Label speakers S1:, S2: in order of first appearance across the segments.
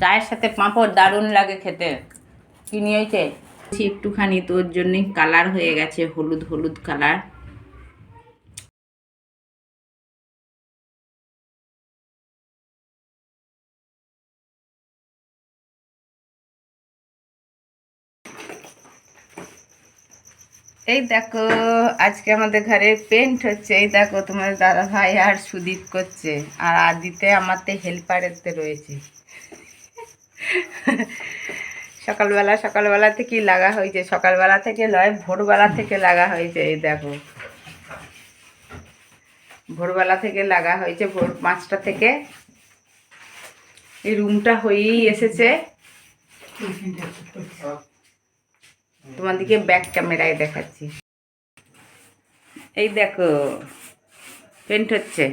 S1: চায়ের সাথে পাঁপড় দারুণ লাগে খেতে। কি নিয়েছে? একটুখানি তোর জন্যই কালার হয়ে গেছে হলুদ হলুদ কালার। এই দেখো আজকে আমাদের ঘরে পেন্ট হচ্ছে। এই দেখো তোমার দাদা ভাই আর সুদীপ করছে। আর আদিতে আমারতে হেল্পারেতে রয়েছে। সকালবেলা সকালবেলা থেকেই লাগা হয়েছে? সকালবেলা থেকে লয় ভোরবেলা থেকে লাগা হয়েছে, এই দেখো। ভোরবেলা থেকে লাগা হয়েছে, ভোর পাঁচটা থেকে। এই রুমটা হয়েই এসেছে। তোমাদেরকে ব্যাক ক্যামেরায় দেখাচ্ছি। এই দেখো পেন্ট হচ্ছে।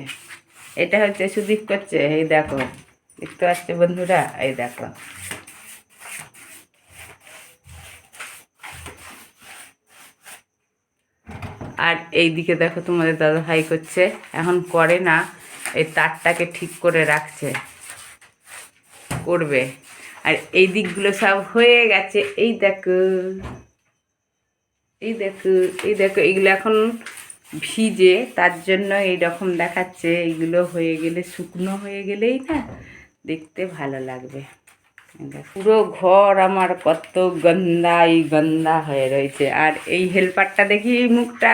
S1: এটা হচ্ছে সুদীপ করছে, এই দেখো। দেখতে পাচ্ছে বন্ধুরা, এই দেখো। আর এই দিকে দেখো তোমাদের দাদা ভাই করছে। এখন করে না, এই তারটাকে ঠিক করে রাখছে। করবে। আর এই দিকগুলো সব হয়ে গেছে। এই দেখো। এই দেখো এই দেখো, এইগুলো এখন ভিজে, তার জন্য এইরকম দেখাচ্ছে। এইগুলো হয়ে গেলে, শুকনো হয়ে গেলেই না দেখতে ভালো লাগবে। পুরো ঘর আমার কত গন্দাই গন্দা হয়ে রয়েছে। আর এই হেল্পারটা দেখি মুখটা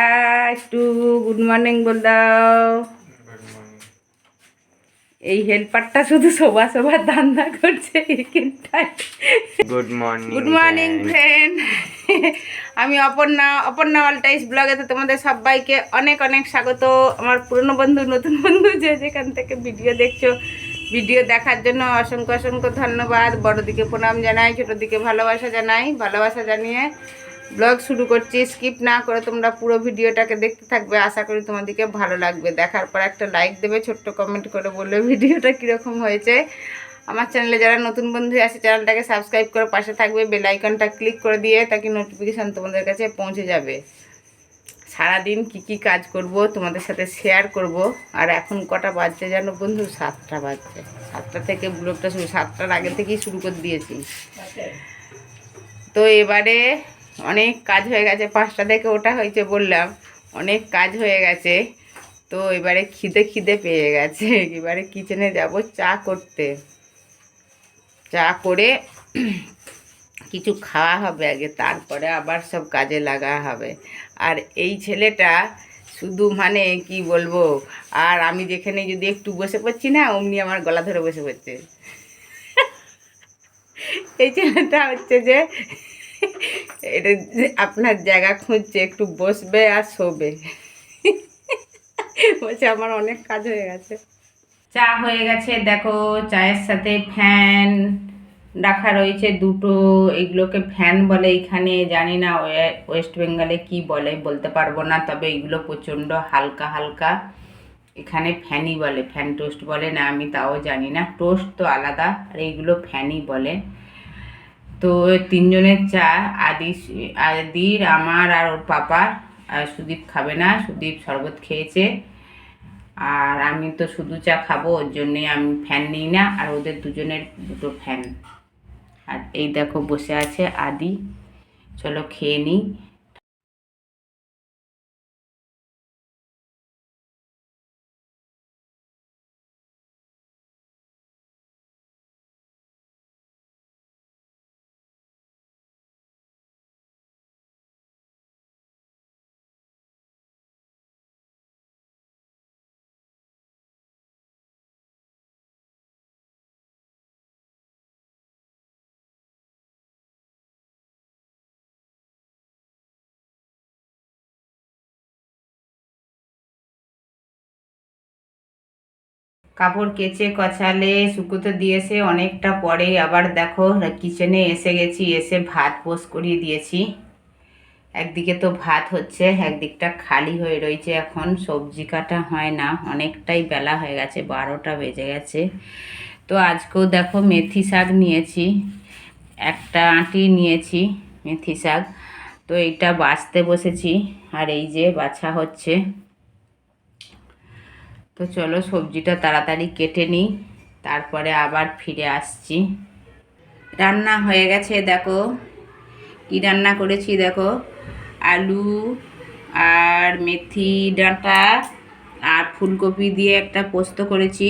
S1: একটু গুড মর্নিং বল দাও। এই হেল্পারটা শুধু শোভা শোভা ধান্দা করছে
S2: good morning
S1: good morning friend আমি অপর্ণা অপর্ণা অলটাইস ব্লগেতে তোমাদের সবাইকে অনেক অনেক স্বাগত। আমার পুরনো বন্ধু নতুন বন্ধু যে যেখান থেকে ভিডিও দেখছ ভিডিও দেখার জন্য অসংখ্য অসংখ্য ধন্যবাদ। বড়দিকে প্রণাম জানাই, ছোটোদিকে ভালোবাসা জানাই। ভালোবাসা জানিয়ে ব্লগ শুরু করছি। স্কিপ না করে তোমরা পুরো ভিডিওটাকে দেখতে থাকবে। আশা করি তোমাদেরকে ভালো লাগবে। দেখার পর একটা লাইক দেবে, ছোট্ট কমেন্ট করে বলবে ভিডিওটা কীরকম হয়েছে। আমার চ্যানেলে যারা নতুন বন্ধু আছে চ্যানেলটাকে সাবস্ক্রাইব করে পাশে থাকবে। বেল আইকনটা ক্লিক করে দিয়ে তাকে নোটিফিকেশান তোমাদের কাছে পৌঁছে যাবে। সারাদিন কি কি কাজ করব তোমাদের সাথে শেয়ার করব। আর এখন কটা বাজছে জানো বন্ধু? সাতটা বাজছে। সাতটা থেকে ব্লগটা শুরু সাতটার আগে থেকেই শুরু করে দিয়েছি। তো এবারে অনেক কাজ হয়ে গেছে। পাঁচটা থেকে ওটা হয়েছে বললাম। অনেক কাজ হয়ে গেছে। তো এবারে খিদে খিদে পেয়ে গেছে। এবারে কিচেনে যাব চা করতে। চা করে কিছু খাওয়া হবে আগে। তারপরে আবার সব কাজে লাগা হবে। আর এই ছেলেটা শুধু মানে কি বলব, আর আমি যেখানে যদি একটু বসে পড়ছি না, অমনি আমার গলা ধরে বসে পড়ছে। এই ছেলেটা হচ্ছে যে, এটা আপনার জায়গা খুঁজছে, একটু বসবে আর শোবে। বলছে, আমার অনেক কাজ হয়ে গেছে। চা হয়ে গেছে, দেখো, চায়ের সাথে ফ্যান। রাখা রয়েছে দুটো, এগুলোকে ফ্যান বলে এখানে, জানি না ওয়ে- ওয়েস্ট বেঙ্গলে কি বলে, বলতে পারব না, তবে এগুলো প্রচণ্ড হালকা হালকা, এখানে ফ্যানই বলে, ফ্যান টোস্ট বলে না, আমি তাও জানি না, টোস্ট তো আলাদা, আর এইগুলো ফ্যানই বলে। তো তিনজনের চা আদি আদির, আমার আর ওর পাপার আর সুদীপ খাবে না, সুদীপ শরবত খেয়েছে। আর আমি তো শুধু চা খাব, ওর জন্যে আমি ফ্যান নিই না, আর ওদের দুজনের দুটো ফ্যান। আর এই দেখো বসে আছে আদি। চলো খেয়ে নিই। কাপড় কেচে কচালে শুকোতে দিয়েছে, অনেকটা পরে আবার দেখো কিচেনে এসে গেছি, এসে ভাত পোষ করিয়ে দিয়েছি। একদিকে তো ভাত হচ্ছে, একদিকটা খালি হয়ে রয়েছে এখন, সবজি কাটা হয় না, অনেকটাই বেলা হয়ে গেছে, বারোটা বেজে গেছে। তো আজকেও দেখো মেথি শাক নিয়েছি, একটা আঁটি নিয়েছি মেথি শাক। তো এইটা বাছতে বসেছি, আর এই যে বাছা হচ্ছে। তো চলো সবজিটা তাড়াতাড়ি কেটে নিই, তারপরে আবার ফিরে আসছি। রান্না হয়ে গেছে, দেখো। কি রান্না করেছি, দেখো? আলু আর মেথি ডাঁটা আর ফুলকপি দিয়ে একটা পোস্ত করেছি।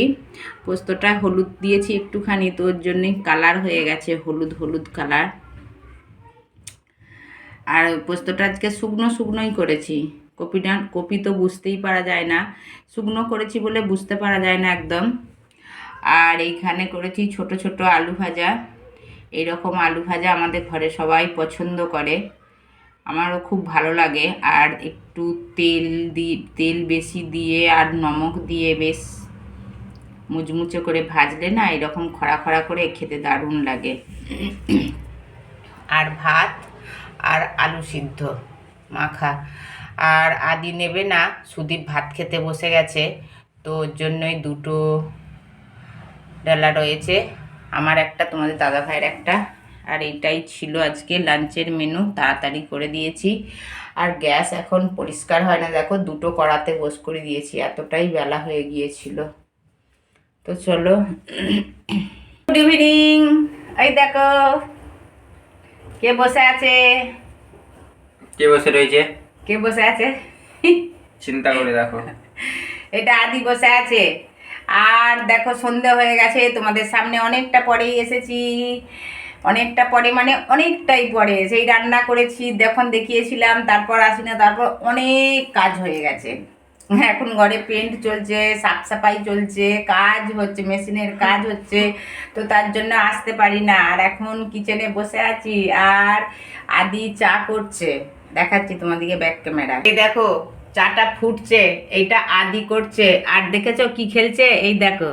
S1: পোস্তটা হলুদ দিয়েছি একটুখানি, তো ওর জন্যই কালার হয়ে গেছে, হলুদ হলুদ কালার। আর পোস্তটা আজকে শুকনো শুকনোই করেছি। কপিটা কপি তো বুঝতেই পারা যায় না। শুকনো করেছি বলে বুঝতে পারা যায় না একদম। আর এইখানে করেছি ছোট ছোট আলু ভাজা। এইরকম আলু ভাজা আমাদের ঘরে সবাই পছন্দ করে। আমারও খুব ভালো লাগে। আর একটু তেল দি, তেল বেশি দিয়ে আর নমক দিয়ে বেশ মুচমুচে করে ভাজলে না এরকম খরা খরা করে খেতে দারুণ লাগে। আর ভাত? আর আলু সিদ্ধ, মাখা। আর আদি নেবে না, সুদীপ ভাত খেতে বসে গেছে। তো ওর জন্যই দুটো ডালা রয়েছে। আমার একটা, তোমাদের দাদা ভাইয়ের একটা। আর এটাই ছিল আজকে লাঞ্চের মেনু তাড়াতাড়ি করে দিয়েছি। আর গ্যাস এখন পরিষ্কার হয় না, দেখো দুটো কড়াতে বস করে দিয়েছি, এতটাই বেলা হয়ে গিয়েছিল। তো চলো গুড ইভিনিং এই দেখো। কে বসে আছে?
S2: কে বসে রয়েছে?
S1: কে বসে আছে?
S2: চিন্তা করে দেখো।
S1: এটা আদি বসে আছে। আর দেখো সন্ধে হয়ে গেছে তোমাদের সামনে অনেকটা পরেই এসেছি। অনেকটা পরে মানে অনেকটাই পরে। সেই রান্না করেছি যখন দেখিয়েছিলাম তারপর আসি না তারপর অনেক কাজ হয়ে গেছে। এখন ঘরে পেন্ট চলছে সাফ সাফাই চলছে, কাজ হচ্ছে, মেশিনের কাজ হচ্ছে, তো তার জন্য আসতে পারি না। আর এখন কিচেনে বসে আছি আর আদি চা করছে। দেখাচ্ছি তোমাদেরকে ব্যাক ক্যামেরা এই দেখো, চাটা ফুটছে, এইটা আদি করছে। আর দেখেছ কি খেলছে? এই দেখো।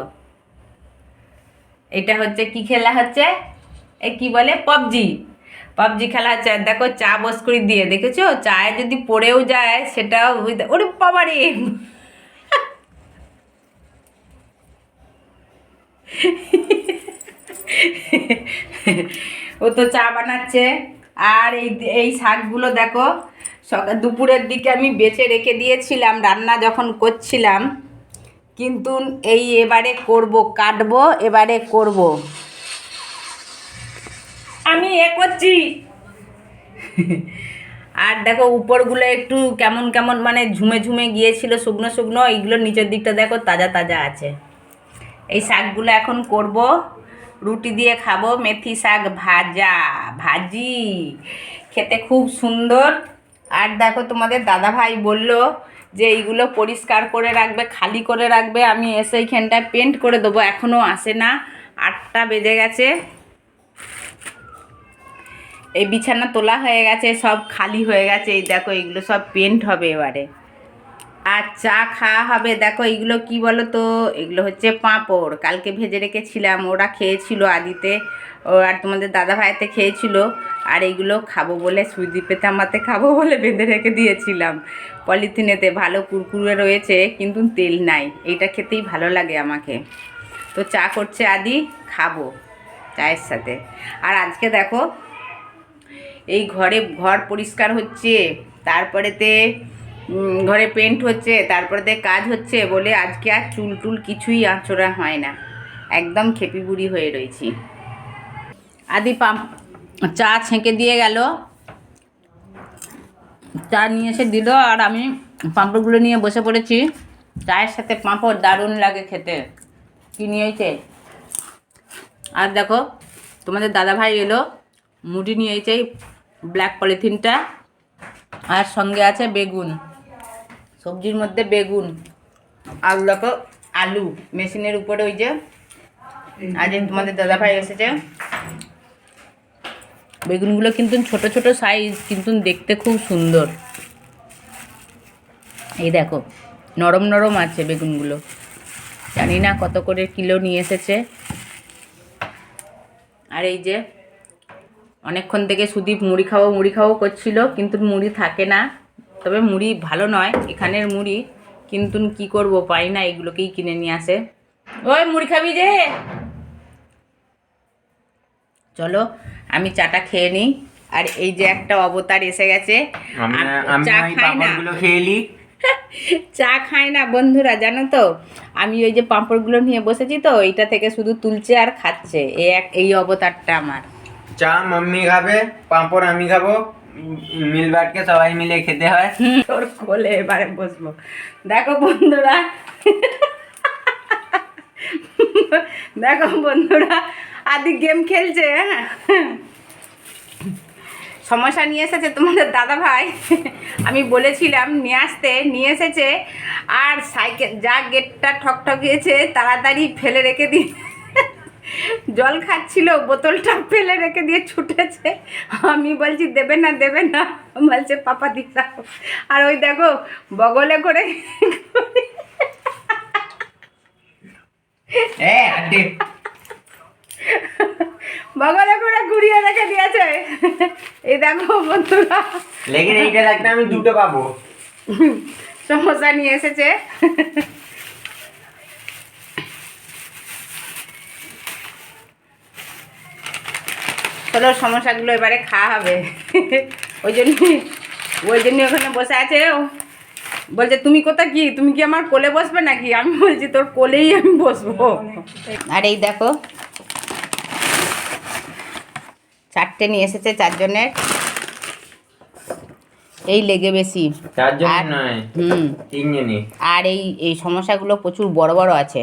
S1: এটা হচ্ছে কি খেলা হচ্ছে? এই কি বলে? পাবজি পাবজি খেলা হচ্ছে দেখো, চা বস করে দিয়ে, দেখেছ? চায়ে যদি পড়েও যায়, সেটাও ওরে বাবারে ও তো চা বানাচ্ছে। আর এই এই শাকগুলো দেখো সকাল দুপুরের দিকে আমি বেছে রেখে দিয়েছিলাম, রান্না যখন করছিলাম, কিন্তু এই এবারে করব, কাটবো, এবারে করব। আমি এ করছি। আর দেখো, উপরগুলো একটু কেমন কেমন মানে ঝুমে ঝুমে গিয়েছিল শুকনো শুকনো, এইগুলো নিচের দিকটা দেখো, তাজা তাজা আছে। এই শাকগুলো এখন করব, রুটি দিয়ে খাব, মেথি শাক ভাজা, ভাজি, খেতে খুব সুন্দর। আর দেখো, তোমাদের দাদা ভাই বলল যে এইগুলো পরিষ্কার করে রাখবে, খালি করে রাখবে, আমি এসে এইখানটায় পেন্ট করে দেবো এখনও আসে না, আটটা বেজে গেছে। এই বিছানা তোলা হয়ে গেছে, সব খালি হয়ে গেছে। এই দেখো, এগুলো সব পেন্ট হবে এবারে। আর চা খাওয়া হবে। দেখো, এগুলো কি বলো তো এগুলো হচ্ছে পাঁপড়। কালকে ভেজে রেখেছিলাম, ওরা খেয়েছিল আদিতে। ও আর তোমাদের দাদা ভাইতে খেয়েছিল। আর এইগুলো খাব বলে সুদীপেতে আমাতে খাব বলে বেঁধে রেখে দিয়েছিলাম। পলিথিনেতে ভালো কুরকুরে রয়েছে, কিন্তু তেল নাই। এইটা খেতেই ভালো লাগে আমাকে। তো চা করছে আদি, খাব চায়ের সাথে। আর আজকে দেখো এই ঘরে ঘর পরিষ্কার হচ্ছে, তারপরেতে ঘরে পেন্ট হচ্ছে, তারপরেতে কাজ হচ্ছে বলে আজকে আর চুল টুল কিছুই আঁচড়া হয় না। একদম খেপি বুড়ি হয়ে রয়েছি। আদি পাম চা ছেঁকে দিয়ে গেল। চা নিয়ে এসে দিল আর আমি পাঁপড়গুলো নিয়ে বসে পড়েছি। চায়ের সাথে পাঁপড় দারুণ লাগে খেতে। কি নিয়েছে আর দেখো, তোমাদের দাদা ভাই এলো, মুড়ি নিয়েছে ব্ল্যাক পলিথিনটা আর সঙ্গে আছে বেগুন। সবজির মধ্যে বেগুন। আর দেখো আলু। মেশিনের উপরে ওই যে আজ তোমাদের দাদা ভাই এসেছে। বেগুনগুলো কিন্তু ছোট ছোট সাইজ কিন্তু দেখতে খুব সুন্দর। এই দেখো, নরম নরম আছে বেগুনগুলো। জানি না কত করে কিলো নিয়ে এসেছে। আর এই যে অনেকক্ষণ থেকে সুদীপ মুড়ি খাব মুড়ি খাব করছিল কিন্তু মুড়ি থাকে না। তবে মুড়ি ভালো নয় এখানের মুড়ি কিন্তু কি করব পাই না এগুলোকেই কিনে নিয়ে আসে। ওই মুড়ি খাবি যে। চলো আমি চাটা খেয়ে নিই। আর এই যে একটা অবতার এসে গেছে। চা খেয়ে নি। চা খায় না বন্ধুরা জানো তো? আমি ওই যে পাঁপড়গুলো নিয়ে বসেছি তো এইটা থেকে শুধু তুলছে আর খাচ্ছে। এই এক এই অবতারটা আমার।
S2: চা মাম্মি খাবে, পাঁপড় আমি খাব মিলবাটকে সবাই মিলে খেতে হয়।
S1: তোর কোলে এবারে বসবো। দেখো বন্ধুরা। দেখো বন্ধুরা আদি গেম খেলছে হ্যাঁ? সমস্যা নিয়ে এসেছে তোমাদের দাদা ভাই। আমি বলেছিলাম নিয়ে আসতে, নিয়ে এসেছে। আর সাইকেল, যা গেটটা ঠকঠকিয়েছে, তাড়াতাড়ি ফেলে রেখে দিয়ে জল খাচ্ছিল বোতলটা ফেলে রেখে দিয়ে ছুটেছে। আমি বলছি দেবে না দেবে না। বলছে পাপা দিদা আর ওই দেখো বগলে করে বগলে করে ঘুরিয়ে রেখে দিয়েছে। এই দেখো বন্ধুরা।
S2: এইটা লাগলে আমি দুটো পাবো।
S1: সমস্যা নিয়ে এসেছে। চলো সমস্যাগুলো এবারে খাওয়া হবে। ওই জন্য ওই জন্য ওখানে বসে আছে ও। বলছে তুমি কোথা কি? তুমি কি আমার কোলে বসবে নাকি? আমি বলছি তোর কোলেই আমি বসবো। আর এই দেখো চারটে নিয়ে এসেছে চারজনের। এই লেগে বেশি। আর এই এই সমস্যাগুলো প্রচুর বড় বড় আছে।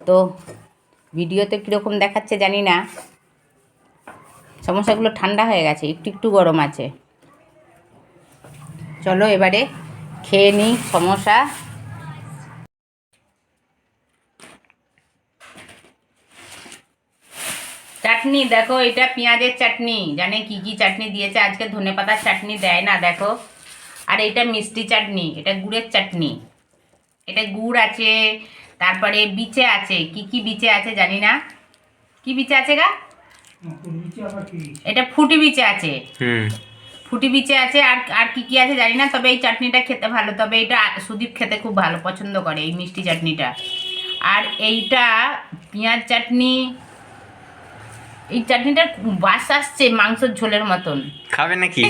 S1: তো ভিডিওতে কীরকম দেখাচ্ছে জানি না। সমস্যাগুলো ঠান্ডা হয়ে গেছে, একটু একটু গরম আছে। চলো এবারে খেয়ে নিই সমস্যা। চাটনি, দেখো এটা পেঁয়াজের চাটনি। জানে কি কি চাটনি দিয়েছে? আজকে ধনেপাতার চাটনি দেয় না, দেখো। আর এটা মিষ্টি চাটনি, এটা গুড়ের চাটনি। এটা গুড় আছে, তারপরে বিচে আছে। কি কি বিচে আছে জানি না। কি বিচে আছে গা? এটা ফুটি বিচে আছে।
S2: হুম।
S1: ফুটি বিচে আছে আর আর কি কি আছে জানি না তবে এই চাটনিটা খেতে ভালো তবে এটা সুদীপ খেতে খুব ভালো পছন্দ করে এই মিষ্টি চাটনিটা। আর এইটা পেঁয়াজ চাটনি এই চাটনিটার বাস আসছে মাংসর ঝোলের মতন।
S2: খাবে নাকি?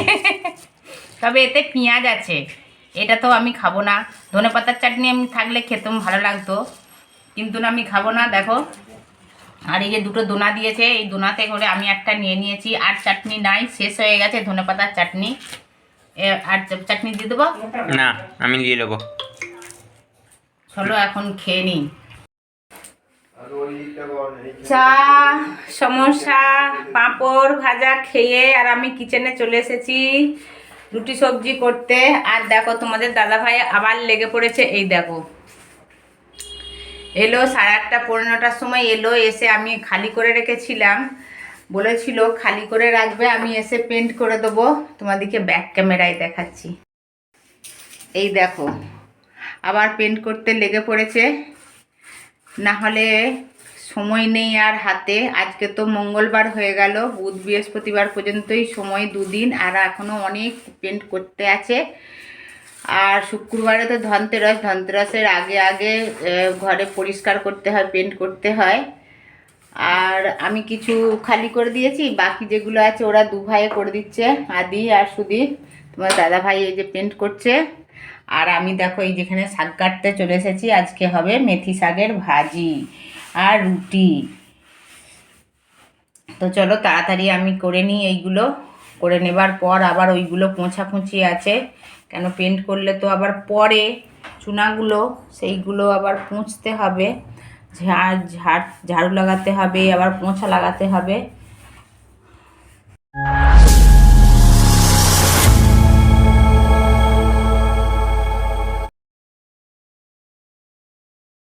S1: তবে এতে পেঁয়াজ আছে এটা তো আমি খাব না। ধনে পাতার চাটনি আমি থাকলে খেতেও ভালো লাগতো কিন্তু না আমি খাব না দেখো। আর এই যে দুটো দোনা দিয়েছে এই দোনাতে করে আমি একটা নিয়ে নিয়েছি। আর চাটনি নাই শেষ হয়ে গেছে ধনে পাতার চাটনি। এ, আর চাটনি দিয়ে দেবো?
S2: না আমি নিয়ে নেব
S1: চলো এখন খেয়ে নিই। চা সমোসা পাঁপড় ভাজা খেয়ে আর আমি কিচেনে চলে এসেছি রুটি সবজি করতে। আর দেখো তোমাদের দাদা ভাই আবার লেগে পড়েছে এই দেখো। এলো সাড়ে আটটা, পনেরোটার সময় এলো, এসে আমি খালি করে রেখেছিলাম। বলেছিল, খালি করে রাখবে, আমি এসে পেন্ট করে দেবো। তোমাদেরকে ব্যাক ক্যামেরায় দেখাচ্ছি। এই দেখো, আবার পেন্ট করতে লেগে পড়েছে। না হলে সময় নেই আর হাতে। আজকে তো মঙ্গলবার হয়ে গেল, বুধ বৃহস্পতিবার পর্যন্তই সময় দুদিন। আর এখনও অনেক পেন্ট করতে আছে। আর শুক্রবারে তো ধনতেরাস, ধনতেরাসের আগে আগে ঘরে পরিষ্কার করতে হয় পেন্ট করতে হয়। আর আমি কিছু খালি করে দিয়েছি, বাকি যেগুলো আছে ওরা দু ভাইয়ে করে দিচ্ছে, আদি আর সুদীপ। তোমার দাদা ভাই এই যে পেন্ট করছে। আর আমি দেখো এই যেখানে শাক কাটতে চলে এসেছি, আজকে হবে মেথি শাকের ভাজি আর রুটি। তো চলো তাড়াতাড়ি আমি করে নিই এইগুলো, করে নেবার পর আবার ওইগুলো পোঁছাপুঁছি আছে। কেন পেন্ট করলে তো আবার পরে চুনাগুলো, সেইগুলো আবার পুঁছতে হবে ঝাড় ঝাড় ঝাড়ু লাগাতে হবে, আবার পোঁছা লাগাতে হবে।